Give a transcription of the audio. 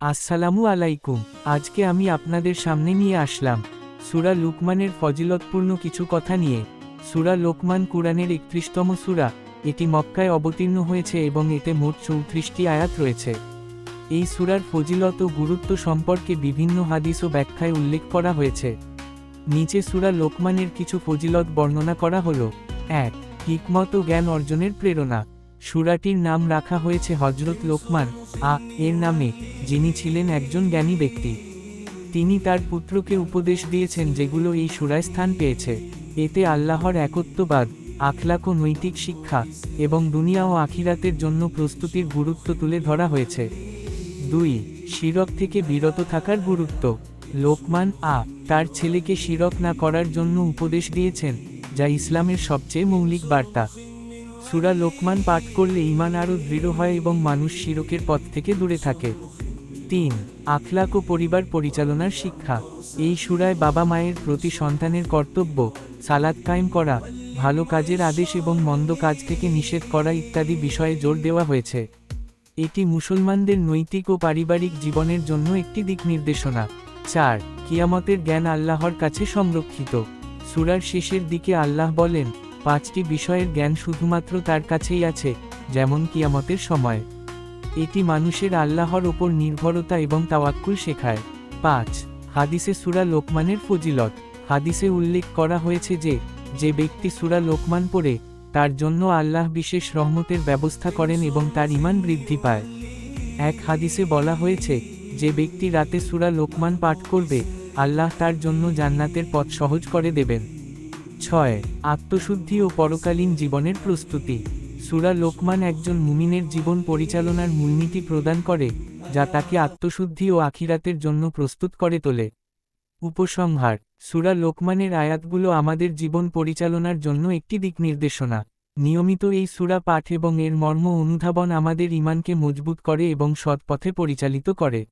আসসালামু আলাইকুম। আজকে আমি আপনাদের সামনে নিয়ে আসলাম সুরা লুকমানের ফজিলতপূর্ণ কিছু কথা নিয়ে। সুরা লোকমান কুরআনের একত্রিশতম সুরা, এটি মক্কায় অবতীর্ণ হয়েছে এবং এতে মোট চৌত্রিশটি আয়াত রয়েছে। এই সুরার ফজিলত ও গুরুত্ব সম্পর্কে বিভিন্ন হাদিস ও ব্যাখ্যায় উল্লেখ করা হয়েছে। নিচে সুরা লোকমানের কিছু ফজিলত বর্ণনা করা হল, এক, হিকমত ও জ্ঞান অর্জনের প্রেরণা। সুরাটির নাম রাখা হয়েছে হজরত লোকমান, আ, এর নামে, যিনি ছিলেন একজন জ্ঞানী ব্যক্তি। তিনি তার পুত্রকে উপদেশ দিয়েছেন যেগুলো এই সুরায় স্থান পেয়েছে। এতে আল্লাহর একত্ববাদ, আখলাক ও নৈতিক শিক্ষা, এবং দুনিয়া ও আখিরাতের জন্য প্রস্তুতির গুরুত্ব তুলে ধরা হয়েছে। দুই, শিরক থেকে বিরত থাকার গুরুত্ব। লোকমান, আ, তার ছেলেকে শিরক না করার জন্য উপদেশ দিয়েছেন, যা ইসলামের সবচেয়ে মৌলিক বার্তা। সুরা লোকমান পাঠ করলে ইমান আরও দৃঢ় হয় এবং মানুষ শিরকের পথ থেকে দূরে থাকে। তিন, আখলাক ও পরিবার পরিচালনার শিক্ষা। এই সুরায় বাবা মায়ের প্রতি সন্তানের কর্তব্য সালাদ কায়েম করা, ভালো কাজের আদেশ এবং মন্দ কাজ থেকে নিষেধ করা ইত্যাদি বিষয়ে জোর দেওয়া হয়েছে। এটি মুসলমানদের নৈতিক ও পারিবারিক জীবনের জন্য একটি দিক নির্দেশনা। চার, কিয়ামতের জ্ঞান আল্লাহর কাছে সংরক্ষিত। সুরার শেষের দিকে আল্লাহ বলেন পাঁচটি বিষয়ের জ্ঞান শুধুমাত্র তার কাছেই আছে, যেমন কিয়ামতের সময়। এটি মানুষের আল্লাহর ওপর নির্ভরতা এবং তাওয়াক্কুল শেখায়। পাঁচ, হাদিসে সুরা লোকমানের ফজিলত। হাদিসে উল্লেখ করা হয়েছে যে যে ব্যক্তি সুরা লোকমান পড়ে, তার জন্য আল্লাহ বিশেষ রহমতের ব্যবস্থা করেন এবং তার ইমান বৃদ্ধি পায়। এক হাদিসে বলা হয়েছে, যে ব্যক্তি রাতে সুরা লোকমান পাঠ করবে, আল্লাহ তার জন্য জান্নাতের পথ সহজ করে দেবেন। ছয়, আত্মশুদ্ধি ও পরকালীন জীবনের প্রস্তুতি। সুরা লোকমান একজন মুমিনের জীবন পরিচালনার মূলনীতি প্রদান করে, যা তাকে আত্মশুদ্ধি ও আখিরাতের জন্য প্রস্তুত করে তোলে। উপসংহার, সুরা লোকমানের আয়াতগুলো আমাদের জীবন পরিচালনার জন্য একটি দিক নির্দেশনা। নিয়মিত এই সুরা পাঠ এবং এর মর্ম অনুধাবন আমাদের ইমানকে মজবুত করে এবং সৎপথে পরিচালিত করে।